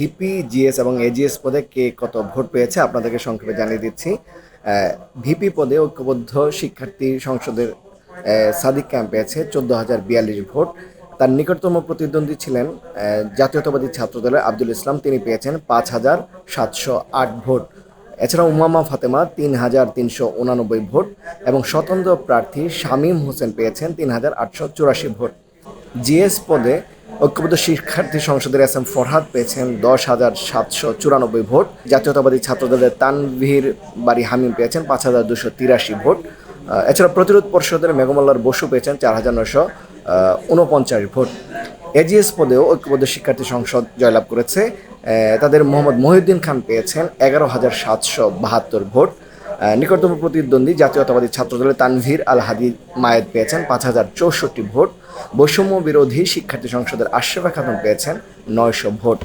VP, GS এবং AGS পদে কে কত ভোট পেয়েছে আপনাদেরকে সংক্ষেপে জানিয়ে দিচ্ছি। ভিপি পদে ঐক্যবদ্ধ শিক্ষার্থী সংসদের সাদিক ক্যাম্প পেয়েছে চোদ্দ হাজার বিয়াল্লিশ ভোট। তার নিকটতম প্রতিদ্বন্দ্বী ছিলেন জাতীয়তাবাদী ছাত্রদলের আব্দুল ইসলাম। তিনি পেয়েছেন পাঁচ হাজার সাতশো আট ভোট। এছাড়া উমামা ফাতেমা তিন হাজার তিনশো উনানব্বই ভোট এবং স্বতন্ত্র প্রার্থী শামীম হোসেন পেয়েছেন তিন হাজার আটশো চুরাশি ভোট। জিএস পদে ঐক্যবদ্ধ শিক্ষার্থী সংসদের এস এম ফরহাদ পেয়েছেন দশ হাজার সাতশো চুরানব্বই ভোট। জাতীয়তাবাদী ছাত্রদলের তানভীর বাড়ি হামিম পেয়েছেন পাঁচ হাজার দুশো তিরাশি ভোট। এছাড়া প্রতিরোধ পরিষদের মেঘমল্লার বসু পেয়েছেন চার হাজার নশো উনপঞ্চাশ ভোট। এজিএস পদেও ঐক্যবদ্ধ শিক্ষার্থী সংসদ জয়লাভ করেছে। তাদের মোহাম্মদ মহিউদ্দিন খান পেয়েছেন এগারো হাজার সাতশো বাহাত্তর ভোট। নিকটতম প্রতিদ্বন্দ্বী জাতীয়তাবাদী ছাত্রদলের তানভীর আল হাদি মায়েদ পেয়েছেন পাঁচ হাজার চৌষট্টি ভোট। বৈষম্য বিরোধী শিক্ষার্থী সংসদের আশরাফা খাতুন পেয়েছেন নয়শো ভোট।